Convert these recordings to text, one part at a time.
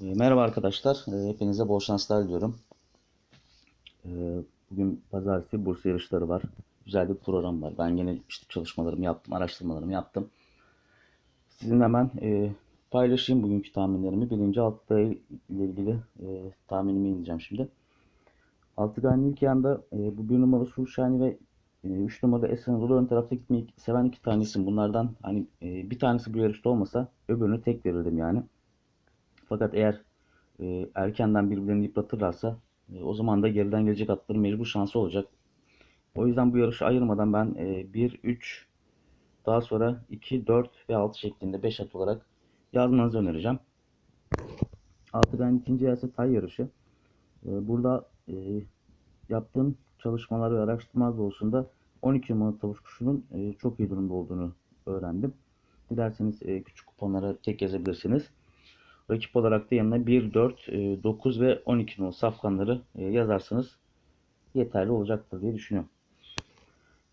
E, Merhaba arkadaşlar. E, Hepinize bol şanslar diliyorum. E, Bugün pazartesi burs yarışları var. Güzel bir program var. Ben yine işte çalışmalarımı yaptım, araştırmalarımı yaptım. Sizinle hemen e, paylaşayım bugünkü tahminlerimi. Birinci altta ile ilgili e, tahminimi ineceğim şimdi. Altıgan'ın ilk yanda e, bu bir numara Sulşani ve 3 numara Esen Anadolu ön tarafta gitmeyi seven iki tane isim. Bunlardan hani bir tanesi bu yarışta olmasa öbürünü tek verirdim yani. Fakat eğer e, erkenden birbirlerini yıpratırlarsa e, o zaman da geriden gelecek atların mecbur şansı olacak. O yüzden bu yarışı ayırmadan ben e, 1, 3, daha sonra 2, 4 ve 6 şeklinde 5 at olarak yazmanızı önereceğim. Altıgan ikinci yarısı tay yarışı. E, burada e, yaptığım çalışmalar ve araştırmalar doğrultusunda 12 numaralı tavus kuşunun e, çok iyi durumda olduğunu öğrendim. Dilerseniz e, küçük kuponlara tek yazabilirsiniz. Rakip olarak da yanına 1, 4, e, 9 ve 12 numaralı safkanları e, yazarsanız yeterli olacaktır diye düşünüyorum.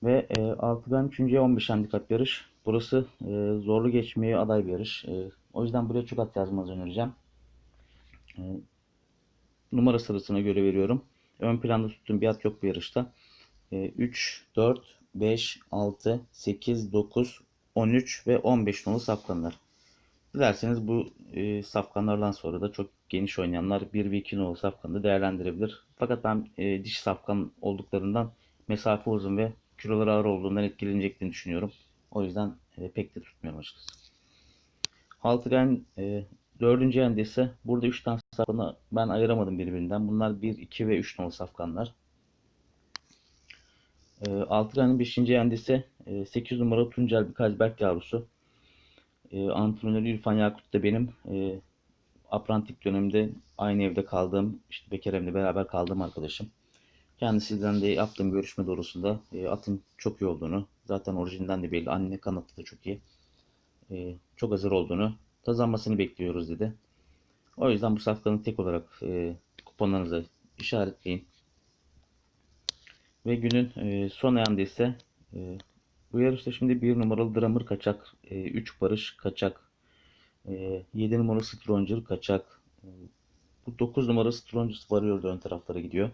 Ve e, altıdan 3. 15 handikap yarış. Burası e, zorlu geçmeye aday bir yarış. E, o yüzden buraya çok at yazmanızı önereceğim. Numara sırasına göre veriyorum. Ön planda tuttuğum bir at yok bu yarışta. E, 3, 4, 5, 6, 8, 9, 13 ve 15 numaralı safkanlar. Dilerseniz bu e, safkanlardan sonra da çok geniş oynayanlar 1 ve 2 numaralı safkanı değerlendirebilir. Fakat ben e, diş safkan olduklarından mesafe uzun ve kiloları ağır olduğundan etkileneceklerini düşünüyorum. O yüzden e, pek de tutmuyorum açıkçası. Altıgen e, dördüncü yende ise burada 3 tane safkanı ben ayıramadım birbirinden. Bunlar 1, 2 ve 3 numaralı safkanlar. E, Altıgen'in 5. yende ise e, 8 numaralı Tuncel bir Kazberk yavrusu. E, antrenörü İrfan Yakut da benim e, aprantik döneminde aynı evde kaldığım, işte Bekerem'le beraber kaldığım arkadaşım. Kendisinden de yaptığım görüşme doğrusunda e, atın çok iyi olduğunu, zaten orijinden de belli, anne kanatı da çok iyi, e, çok hazır olduğunu, kazanmasını bekliyoruz dedi. O yüzden bu safkanı tek olarak e, kuponlarınıza işaretleyin. Ve günün e, son ayağında ise e, bu yarışta şimdi 1 numaralı Dramır kaçak, 3 Barış kaçak, 7 numaralı Stronger kaçak, bu 9 numaralı Stronger varıyor ön taraflara gidiyor.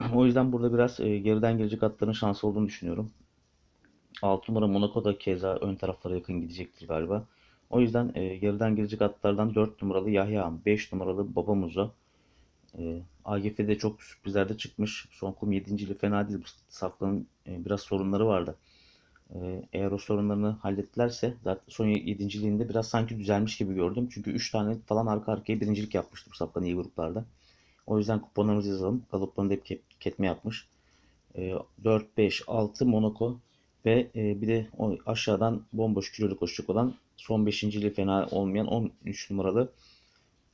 O yüzden burada biraz e, geriden gelecek atların şansı olduğunu düşünüyorum. 6 numara Monaco da keza ön taraflara yakın gidecektir galiba. O yüzden e, geriden gelecek atlardan 4 numaralı Yahya, 5 numaralı Baba. E, AGF'de çok sürprizlerde çıkmış. Son kum 7. ili fena değil. Bu safkanın e, biraz sorunları vardı. E, eğer o sorunlarını hallettilerse zaten son 7. biraz sanki düzelmiş gibi gördüm. Çünkü 3 tane falan arka arkaya birincilik yapmıştı bu safkan iyi gruplarda. O yüzden kuponlarımızı yazalım. Galoplarında hep ke- ketme yapmış. E, 4, 5, 6 Monaco ve e, bir de aşağıdan bomboş kilolu koşacak olan son 5. ili fena olmayan 13 numaralı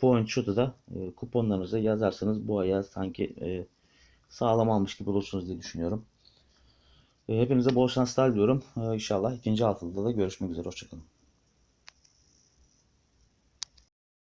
Point Shot'u da e, kuponlarınıza yazarsanız bu aya sanki e, sağlam almış gibi olursunuz diye düşünüyorum. E, hepinize bol şanslar diliyorum. E, inşallah ikinci altılıda da görüşmek üzere. Hoşçakalın.